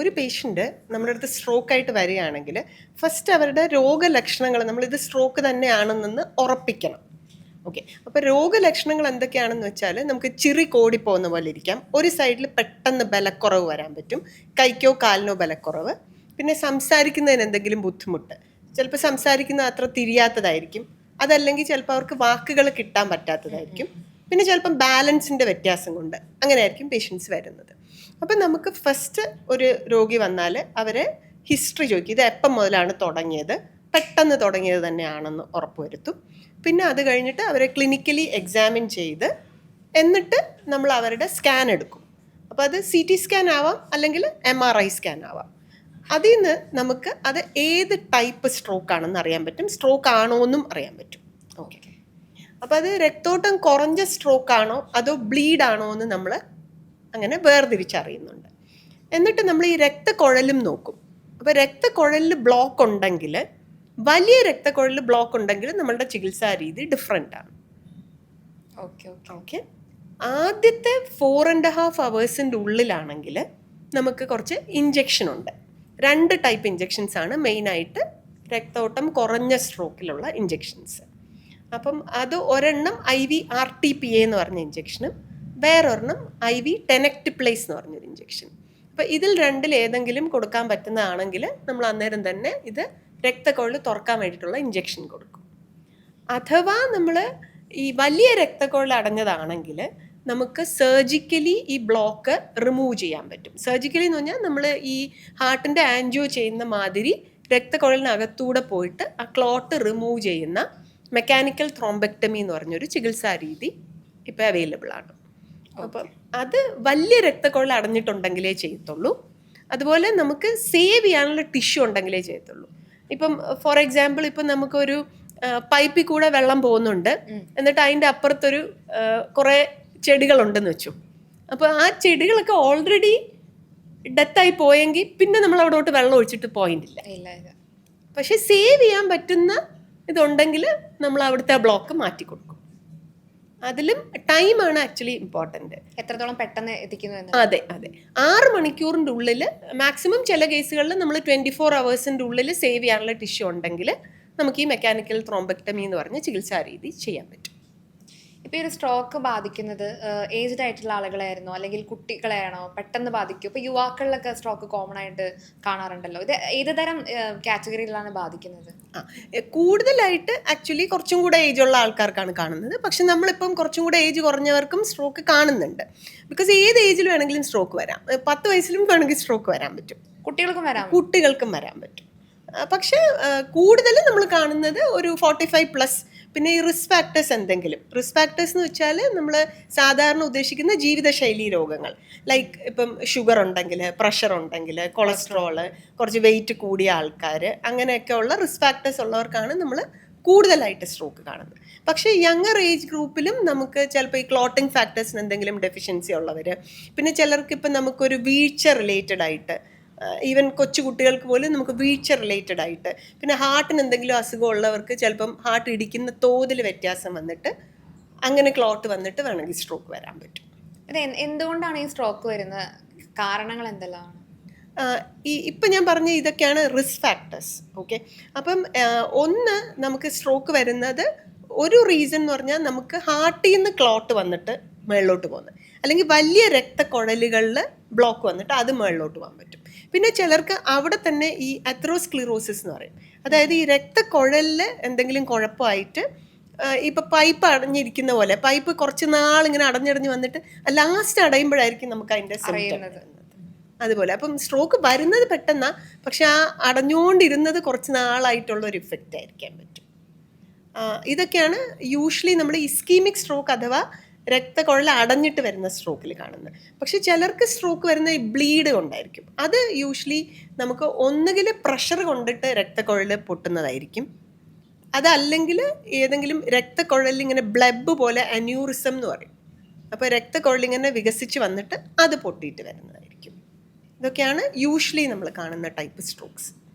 ഒരു പേഷ്യന്റ് നമ്മുടെ അടുത്ത് സ്ട്രോക്കായിട്ട് വരികയാണെങ്കിൽ ഫസ്റ്റ് അവരുടെ രോഗലക്ഷണങ്ങൾ നമ്മളിത് സ്ട്രോക്ക് തന്നെയാണെന്ന് ഉറപ്പിക്കണം. ഓക്കെ അപ്പോൾ രോഗലക്ഷണങ്ങൾ എന്തൊക്കെയാണെന്ന് വെച്ചാൽ നമുക്ക് ചിറി കോടിപ്പോകുന്ന പോലെ ഇരിക്കാം. ഒരു സൈഡിൽ പെട്ടെന്ന് ബലക്കുറവ് വരാൻ പറ്റും. കൈക്കോ കാലിനോ ബലക്കുറവ്. പിന്നെ സംസാരിക്കുന്നതിന് എന്തെങ്കിലും ബുദ്ധിമുട്ട്. ചിലപ്പോൾ സംസാരിക്കുന്നത് അത്ര തിരിയാത്തതായിരിക്കും. അതല്ലെങ്കിൽ ചിലപ്പോൾ അവർക്ക് വാക്കുകൾ കിട്ടാൻ പറ്റാത്തതായിരിക്കും. പിന്നെ ചിലപ്പം ബാലൻസിന്റെ വ്യത്യാസം കൊണ്ട് അങ്ങനെ ആയിരിക്കും പേഷ്യൻസ് വരുന്നത്. അപ്പം നമുക്ക് ഫസ്റ്റ് ഒരു രോഗി വന്നാൽ അവരെ ഹിസ്റ്ററി ചോദിക്കും ഇത് എപ്പം മുതലാണ് തുടങ്ങിയത്? പെട്ടെന്ന് തുടങ്ങിയത് തന്നെയാണെന്ന് ഉറപ്പുവരുത്തും. പിന്നെ അത് കഴിഞ്ഞിട്ട് അവരെ ക്ലിനിക്കലി എക്സാമിൻ ചെയ്ത് എന്നിട്ട് നമ്മൾ അവരുടെ സ്കാൻ എടുക്കും. അപ്പോൾ അത് സി ടി സ്കാൻ ആവാം അല്ലെങ്കിൽ എം ആർ ഐ സ്കാൻ ആവാം. അതിൽ നിന്ന് നമുക്ക് അത് ഏത് ടൈപ്പ് സ്ട്രോക്ക് ആണെന്ന് അറിയാൻ പറ്റും? സ്ട്രോക്ക് ആണോ എന്നും അറിയാൻ പറ്റും. ഓക്കെ അപ്പോൾ അത് രക്തോട്ടം കുറഞ്ഞ സ്ട്രോക്ക് ആണോ അതോ ബ്ലീഡ് ആണോ എന്ന് നമ്മൾ അങ്ങനെ വേർതിരിച്ചറിയുന്നുണ്ട്. എന്നിട്ട് നമ്മൾ ഈ രക്തക്കുഴലും നോക്കും. അപ്പോൾ രക്തക്കുഴലിൽ ബ്ലോക്ക് ഉണ്ടെങ്കിൽ വലിയ രക്തക്കുഴലിൽ ബ്ലോക്ക് ഉണ്ടെങ്കിൽ നമ്മളുടെ ചികിത്സാ രീതി ഡിഫറെന്റ് ആണ്. Okay okay. ഓക്കെ? ആദ്യത്തെ ഫോർ ആൻഡ് ഹാഫ് അവേഴ്സിന്റെ ഉള്ളിലാണെങ്കിൽ നമുക്ക് കുറച്ച് ഇഞ്ചെക്ഷൻ ഉണ്ട്. രണ്ട് ടൈപ്പ് ഇഞ്ചെക്ഷൻസ് ആണ് മെയിനായിട്ട് രക്തോട്ടം കുറഞ്ഞ സ്ട്രോക്കിലുള്ള ഇഞ്ചെക്ഷൻസ് അപ്പം അത് ഒരെണ്ണം I V R T P എന്ന് പറഞ്ഞ ഇഞ്ചെക്ഷനും വേറൊരെണ്ണം ഐ വി ടെനക്ട് പ്ലേസ് എന്ന് പറഞ്ഞൊരു ഇഞ്ചെക്ഷൻ അപ്പോൾ ഇതിൽ രണ്ടിൽ ഏതെങ്കിലും കൊടുക്കാൻ പറ്റുന്നതാണെങ്കിൽ നമ്മൾ അന്നേരം തന്നെ ഇത് രക്തക്കൊഴൽ തുറക്കാൻ വേണ്ടിയിട്ടുള്ള ഇഞ്ചെക്ഷൻ കൊടുക്കും. അഥവാ നമ്മൾ ഈ വലിയ രക്തക്കൊഴൽ അടഞ്ഞതാണെങ്കിൽ നമുക്ക് സർജിക്കലി ഈ ബ്ലോക്ക് റിമൂവ് ചെയ്യാൻ പറ്റും. സർജിക്കലി എന്ന് പറഞ്ഞാൽ നമ്മൾ ഈ ഹാർട്ടിന്റെ ആൻജിയോ ചെയ്യുന്ന മാതിരി രക്തക്കുഴലിനകത്തൂടെ പോയിട്ട് ആ ക്ലോട്ട് റിമൂവ് ചെയ്യുന്ന മെക്കാനിക്കൽ ത്രോംബക്ടമി എന്ന് പറഞ്ഞൊരു ചികിത്സാ രീതി ഇപ്പോൾ അവൈലബിൾ ആണ്. അപ്പം അത് വലിയ രക്തക്കൊള്ള അടഞ്ഞിട്ടുണ്ടെങ്കിലേ ചെയ്യത്തുള്ളൂ. അതുപോലെ നമുക്ക് സേവ് ചെയ്യാനുള്ള ടിഷ്യൂ ഉണ്ടെങ്കിലേ ചെയ്യത്തുള്ളൂ. ഇപ്പം ഫോർ എക്സാമ്പിൾ ഇപ്പം നമുക്കൊരു പൈപ്പിൽ കൂടെ വെള്ളം പോകുന്നുണ്ട്. എന്നിട്ട് അതിന്റെ അപ്പുറത്തൊരു കുറേ ചെടികളുണ്ടെന്ന് വെച്ചു. അപ്പോൾ ആ ചെടികളൊക്കെ ഓൾറെഡി ഡെത്തായി പോയെങ്കിൽ പിന്നെ നമ്മൾ അവിടോട്ട് വെള്ളം ഒഴിച്ചിട്ട് പോയിന്റ് ഇല്ല പക്ഷെ സേവ് ചെയ്യാൻ പറ്റുന്ന ഇതുണ്ടെങ്കിൽ നമ്മൾ അവിടുത്തെ ബ്ലോക്ക് മാറ്റി കൊടുക്കും. അതിലും ടൈമാണ് ആക്ച്വലി ഇമ്പോർട്ടന്റ് എത്രത്തോളം പെട്ടെന്ന് എത്തിക്കുന്നു അതെ അതെ. ആറ് മണിക്കൂറിന്റെ ഉള്ളിൽ മാക്സിമം ചില കേസുകളിൽ നമ്മൾ ട്വന്റി ഫോർ അവേഴ്സിന്റെ ഉള്ളിൽ സേവ് ചെയ്യാനുള്ള ടിഷ്യൂ ഉണ്ടെങ്കിൽ നമുക്ക് ഈ മെക്കാനിക്കൽ ത്രോംബക്ടമി എന്ന് പറഞ്ഞ ചികിത്സാ രീതി ചെയ്യാൻ പറ്റും. ഇപ്പൊ ഈ ഒരു സ്ട്രോക്ക് ബാധിക്കുന്നത് ഏജ്ഡ് ആയിട്ടുള്ള ആളുകളായിരുന്നോ. അല്ലെങ്കിൽ കുട്ടികളെയാണോ? പെട്ടെന്ന് ബാധിക്കും? ഇപ്പൊ യുവാക്കളിലൊക്കെ സ്ട്രോക്ക് കോമൺ ആയിട്ട് കാണാറുണ്ടല്ലോ. ഇത് ഏത് തരം കാറ്റഗറിയിലാണ് ബാധിക്കുന്നത്? ആ കൂടുതലായിട്ട് ആക്ച്വലി കുറച്ചും കൂടെ ഏജ് ഉള്ള ആൾക്കാർക്കാണ് കാണുന്നത്. പക്ഷെ നമ്മളിപ്പം കുറച്ചും കൂടെ ഏജ് കുറഞ്ഞവർക്കും സ്ട്രോക്ക് കാണുന്നുണ്ട്. ബിക്കോസ് ഏത് ഏജിൽ വേണമെങ്കിലും സ്ട്രോക്ക് വരാം. പത്ത് വയസ്സിലും വേണമെങ്കിൽ സ്ട്രോക്ക് വരാൻ പറ്റും. കുട്ടികൾക്കും വരാം. കുട്ടികൾക്കും വരാൻ പറ്റും. പക്ഷേ കൂടുതലും നമ്മൾ കാണുന്നത് ഒരു ഫോർട്ടി ഫൈവ് പ്ലസ് പിന്നെ ഈ റിസ്ക് ഫാക്ടേഴ്സ് എന്തെങ്കിലും? റിസ്ക് ഫാക്ടേഴ്സ് എന്ന് വെച്ചാൽ നമ്മൾ സാധാരണ ഉദ്ദേശിക്കുന്ന ജീവിതശൈലി രോഗങ്ങൾ. ലൈക്ക് ഇപ്പം ഷുഗർ ഉണ്ടെങ്കിൽ പ്രഷർ ഉണ്ടെങ്കിൽ കൊളസ്ട്രോൾ കുറച്ച് വെയിറ്റ് കൂടിയ ആൾക്കാർ അങ്ങനെയൊക്കെ ഉള്ള റിസ്ക് ഫാക്ടേഴ്സ് ഉള്ളവർക്കാണ് നമ്മൾ കൂടുതലായിട്ട് സ്ട്രോക്ക് കാണുന്നത്. പക്ഷേ യങ്ങർ ഏജ് ഗ്രൂപ്പിലും നമുക്ക് ചിലപ്പോൾ ഈ ക്ലോട്ടിംഗ് ഫാക്ടേഴ്സിന് എന്തെങ്കിലും ഡെഫിഷ്യൻസി ഉള്ളവർ പിന്നെ ചിലർക്ക് ഇപ്പം നമുക്കൊരു വീഴ്ച റിലേറ്റഡ് ആയിട്ട് ഈവൻ കൊച്ചു കുട്ടികൾക്ക് പോലും നമുക്ക് വീഴ്ച റിലേറ്റഡ് ആയിട്ട്. പിന്നെ ഹാർട്ടിന് എന്തെങ്കിലും അസുഖം ഉള്ളവർക്ക് ചിലപ്പം ഹാർട്ട് ഇടിക്കുന്ന തോതിൽ വ്യത്യാസം വന്നിട്ട് അങ്ങനെ ക്ലോട്ട് വന്നിട്ട് വേണമെങ്കിൽ സ്ട്രോക്ക് വരാൻ പറ്റും. എന്തുകൊണ്ടാണ് ഈ സ്ട്രോക്ക് വരുന്നത്? കാരണങ്ങൾ എന്തെല്ലാമാണ് ഈ ഇപ്പം ഞാൻ പറഞ്ഞ ഇതൊക്കെയാണ് റിസ്ക് ഫാക്ടേഴ്സ് ഓക്കെ അപ്പം ഒന്ന് നമുക്ക് സ്ട്രോക്ക് വരുന്നത് ഒരു റീസൺ എന്ന് പറഞ്ഞാൽ നമുക്ക് ഹാർട്ടിൽ നിന്ന് ക്ലോട്ട് വന്നിട്ട് മുകളിലോട്ട് പോകുന്നത്. അല്ലെങ്കിൽ വലിയ രക്തക്കുഴലുകളിൽ ബ്ലോക്ക് വന്നിട്ട് അത് മുകളിലോട്ട് പോകാൻ പറ്റും. പിന്നെ ചിലർക്ക് അവിടെ തന്നെ ഈ അത്രോസ്ക്ലിറോസിസ് എന്ന് പറയും. അതായത് ഈ രക്തക്കുഴലിൽ എന്തെങ്കിലും കുഴപ്പമായിട്ട് ഇപ്പം പൈപ്പ് അടഞ്ഞിരിക്കുന്ന പോലെ പൈപ്പ് കുറച്ച് നാൾ ഇങ്ങനെ അടഞ്ഞടഞ്ഞ് വന്നിട്ട് ലാസ്റ്റ് അടയുമ്പോഴായിരിക്കും നമുക്ക് അതിന്റെ അറിയുന്നത്. അതുപോലെ അപ്പം സ്ട്രോക്ക് വരുന്നത് പെട്ടെന്നാ പക്ഷെ ആ അടഞ്ഞുകൊണ്ടിരുന്നത് കുറച്ച് നാളായിട്ടുള്ള ഒരു ഇഫക്റ്റ് ആയിരിക്കാൻ പറ്റും. ഇതൊക്കെയാണ് യൂഷ്വലി നമ്മൾ ഇസ്കീമിക് സ്ട്രോക്ക് അഥവാ രക്തക്കുഴൽ അടഞ്ഞിട്ട് വരുന്ന സ്ട്രോക്കിൽ കാണുന്നത്. പക്ഷെ ചിലർക്ക് സ്ട്രോക്ക് വരുന്ന ബ്ലീഡ് കൊണ്ടായിരിക്കും. അത് യൂഷ്വലി നമുക്ക് ഒന്നുകിൽ പ്രഷർ കൊണ്ടിട്ട് രക്തക്കുഴൽ പൊട്ടുന്നതായിരിക്കും. അതല്ലെങ്കിൽ ഏതെങ്കിലും രക്തക്കുഴലിൽ ഇങ്ങനെ ബ്ലബ് പോലെ അന്യൂറിസം എന്ന് പറയും. അപ്പോൾ രക്തക്കുഴൽ ഇങ്ങനെ വികസിച്ച് വന്നിട്ട് അത് പൊട്ടിയിട്ട് വരുന്നതായിരിക്കും. ഇതൊക്കെയാണ് യൂഷ്വലി നമ്മൾ കാണുന്ന ടൈപ്പ് സ്ട്രോക്സ്